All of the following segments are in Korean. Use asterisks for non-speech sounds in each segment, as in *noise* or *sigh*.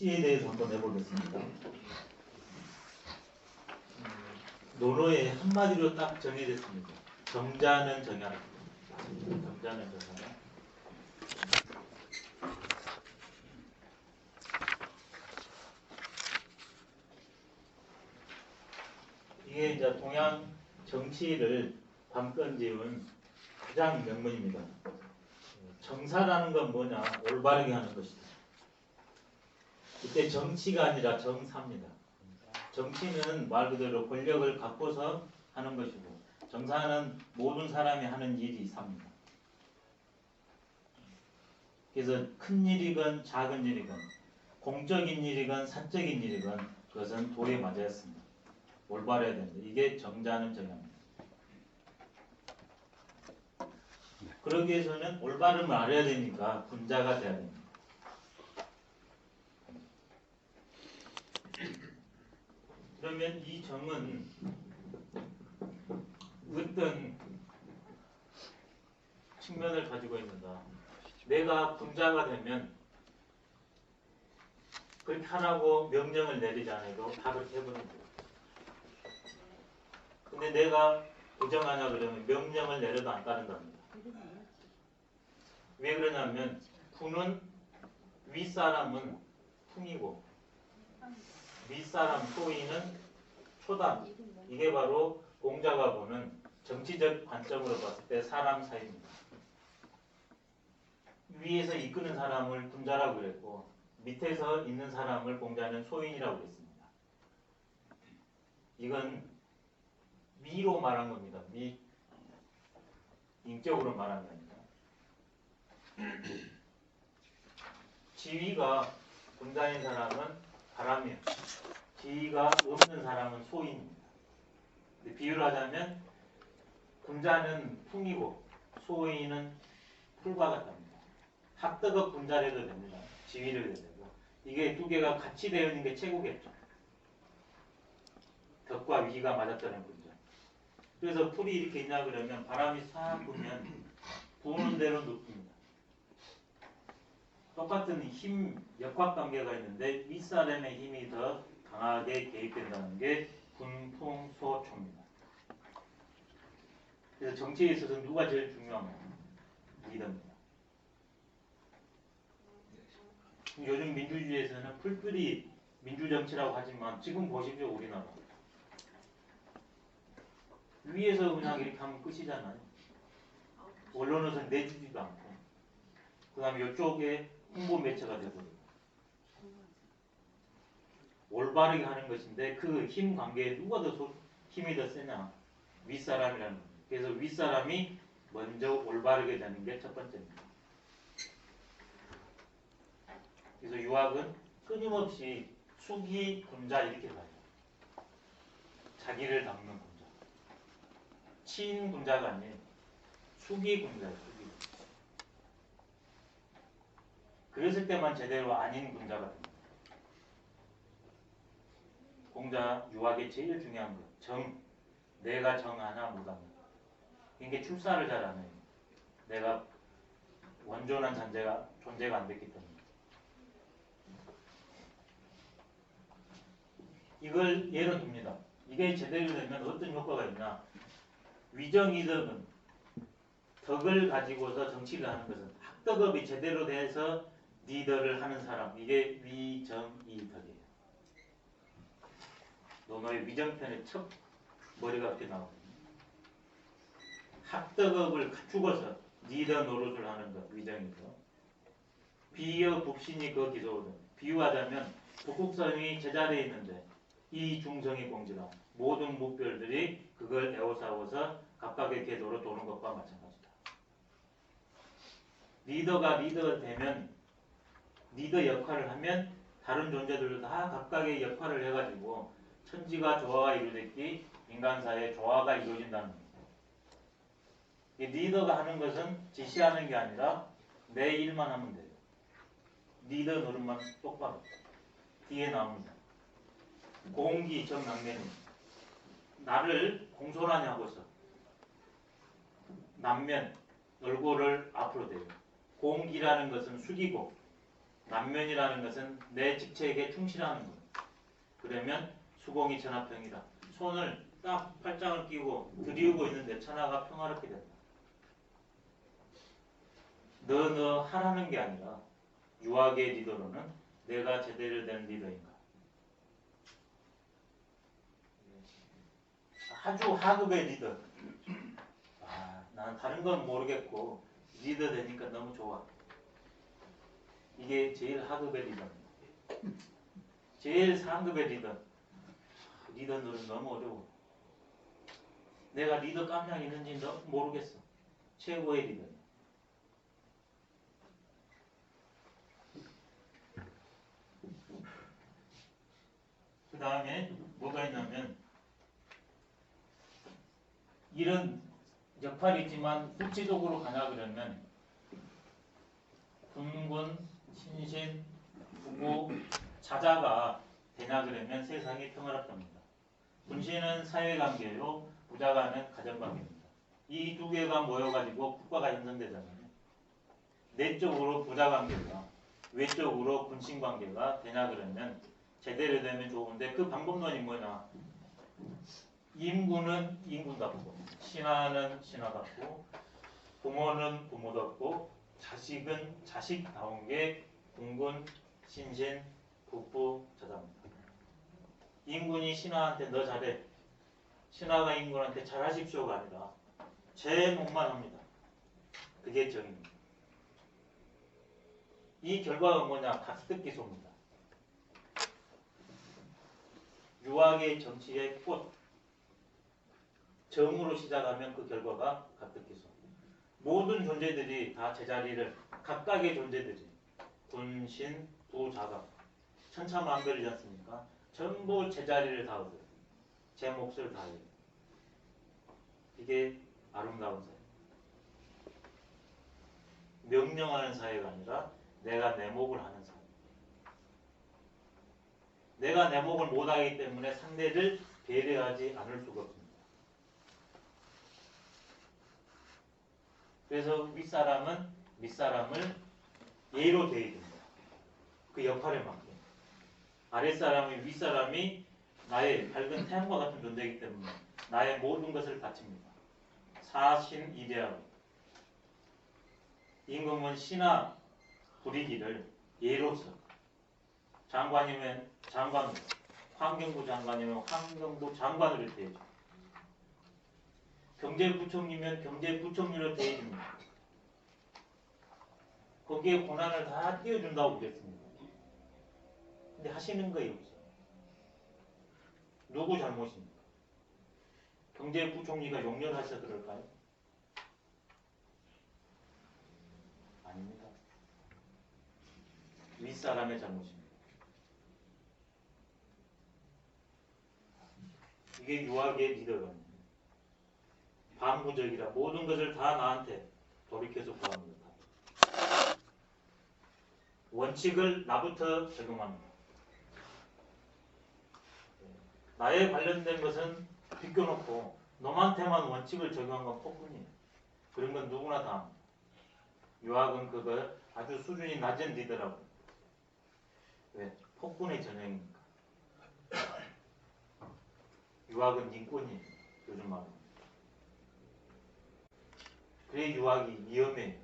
정치에 대해서 한번 해보겠습니다. 음, 논어에 한마디로 딱 정의됐습니다. 정자는 정야라. 정자는 정야라. 이게 이제 동양 정치를 밤건지운 가장 명문입니다. 정사라는 건 뭐냐? 올바르게 하는 것이다. 이때 정치가 아니라 정사입니다. 정치는 말 그대로 권력을 갖고서 하는 것이고 정사는 모든 사람이 하는 일이 삽니다. 그래서 큰 일이건 작은 일이건 공적인 일이건 사적인 일이건 그것은 도에 맞아야 습니다 올바르야 된다. 이게 정자는 정야입니다. 그러기 위해서는 올바름을 알아야 되니까 군자가 돼야 됩니다. 그러면 이 정은 어떤 측면을 가지고 있는가? 내가 군자가 되면 그렇게 하라고 명령을 내리지 않아도 다 그렇게 해버리는 거예요. 근데 내가 부정하냐 그러면 명령을 내려도 안 따른답니다. 왜 그러냐면 군은 윗사람은 풍이고 윗사람 소위는 초단 이게 바로 공자가 보는 정치적 관점으로 봤을 때 사람 사이입니다. 위에서 이끄는 사람을 군자라고 그랬고 밑에서 있는 사람을 공자는 소인이라고 그랬습니다. 이건 미로 말한 겁니다. 미 인격으로 말한 겁니다. *clears throat* 지위가 군자인 사람은 바람이에요. 지위가 없는 사람은 소인입니다. 비유를 하자면 군자는 풍이고 소인은 풀과 같답니다. 합덕업 군자래도 됩니다. 지위를 되고 이게 두 개가 같이 되어 있는 게 최고겠죠. 덕과 위가 맞았다는 군자. 그래서 풀이 이렇게 있냐 그러면 바람이 싹 불면 부는 대로 눕힙니다. 똑같은 힘 역학 관계가 있는데 윗사람의 힘이 더 강하게 개입된다는 게 군풍소초입니다. 그래서 정치에 있어서 누가 제일 중요한가? 리더입니다. 요즘 민주주의에서는 풀뿌리 민주정치라고 하지만 지금 보십시오 우리나라 위에서 그냥 이렇게 하면 끝이잖아요. 언론에서 내주지도 않고 그 다음에 이쪽에 홍보 매체가 되버리고 올바르게 하는 것인데 그 힘 관계에 누가 더 소- 힘이 더 세냐 윗사람이라는 거예요. 그래서 윗사람이 먼저 올바르게 되는 게 첫 번째입니다. 그래서 유학은 끊임없이 수기 군자 이렇게 가요. 자기를 닮는 군자. 친 군자가 아니에요. 수기 군자예요. 수기. 그랬을 때만 제대로 아닌 군자가 됩니다. 공자 유학의 제일 중요한 것. 정. 내가 정하나 못하나. 이게 출사를 잘 안 해요. 내가 원존한 존재가, 존재가 안 됐기 때문에. 이걸 예로 듭니다. 이게 제대로 되면 어떤 효과가 있냐. 위정이덕은 덕을 가지고서 정치를 하는 것은 학덕업이 제대로 돼서 리더를 하는 사람. 이게 위정이덕이에요. 논어의 위정편의 첫 머리가 이렇게 나오거든요. 학덕업을 갖추고서 리더 노릇을 하는 것, 위정이덕. 비여 북신이 그 기소거든. 비유하자면 북극성이 제자리에 있는데 이 중성이 공지라 모든 무별들이 그걸 에워싸워서 각각의 궤도로 도는 것과 마찬가지다. 리더가 리더가 되면 리더 역할을 하면 다른 존재들도 다 각각의 역할을 해가지고 천지가 조화가 이루어졌기 인간사의 조화가 이루어진다는 겁니다. 이 리더가 하는 것은 지시하는 게 아니라 내 일만 하면 돼요. 리더 노릇만 똑바로 뒤에 나옵니다. 공기 정남매는 나를 공손하게 하고서 남면 얼굴을 앞으로 대요. 공기라는 것은 숙이고 남면이라는 것은 내 직책에 충실하는 것. 그러면 수공이 천하평이다. 손을 딱 팔짱을 끼고 들이우고 있는데 천하가 평화롭게 된다. 너 너 하라는 게 아니라 유학의 리더로는 내가 제대로 된 리더인가. 아주 하급의 리더. 아, 난 다른 건 모르겠고 리더 되니까 너무 좋아. 이게 제일 하급의 리더입니다. 제일 상급의 리더. 리더 노릇 너무 어려워. 내가 리더 깜냥 있는지 너 모르겠어. 최고의 리더. 그 다음에 뭐가 있냐면 이런 역할이 있지만 구체적으로 가냐 그러면 군군, 신신, 부고, 자자가 되냐 그러면 세상이 평화롭답니다. 군신은 사회관계요, 부자가는 가정관계입니다. 이 두 개가 모여가지고 국가가 형성되잖아요. 내적으로 부자관계가, 외적으로 군신관계가 되냐 그러면 제대로 되면 좋은데 그 방법론이 뭐냐? 임군은 임군답고, 신하는 신하답고, 부모는 부모답고, 자식은 자식다운 게 군군, 신신, 북부, 자자입니다. 임군이 신하한테 너 잘해. 신하가 임군한테 잘하십시오가 아니라 제 몫만 합니다. 그게 정입니다. 이 결과가 뭐냐? 가스득기소입니다. 유학의 정치의 꽃. 정으로 시작하면 그 결과가 가득기소. 모든 존재들이 다 제자리를 각각의 존재들이 군신, 부자가 천차만별이지 않습니까? 전부 제자리를 다 얻어요. 제 몫을 다해요. 이게 아름다운 사회. 명령하는 사회가 아니라 내가 내 몫을 하는 사회. 내가 내 몫을 못하기 때문에 상대를 배려하지 않을 수가 없습니다. 그래서 윗사람은 밑사람을 예로 대해줍니다. 그 역할에 맞게. 아랫사람이 윗사람이 나의 밝은 태양과 같은 존재이기 때문에 나의 모든 것을 바칩니다. 사신 이대하고 임금은 신하 부리기를 예로서 장관이면 장관으로 환경부 장관이면 환경부 장관으로 대해줘. 경제부총리면 경제부총리로 대해줍니다. 거기에 고난을 다 띄워준다고 그랬습니다. 근데 하시는 거예요. 누구 잘못입니까? 경제부총리가 용렬하셔서 그럴까요? 아닙니다. 윗사람의 잘못입니다. 이게 유학의 리더가 반부적이라 모든 것을 다 나한테 돌이켜서 구합니다. 원칙을 나부터 적용합니다. 나에 관련된 것은 비껴놓고 너한테만 원칙을 적용한 건 폭군이에요. 그런 건 누구나 다 합니다. 유학은 그거 아주 수준이 낮은 리더라고. 왜? 폭군의 전형이니까. 유학은 인권이에요. 요즘 말로. 그래 유학이 위험해.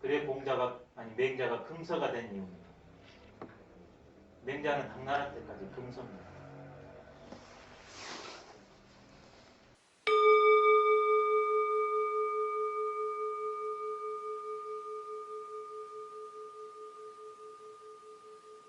그래 공자가 아니 맹자가 금서가 된 이유입니다. 맹자는 당나라 때까지 금서입니다.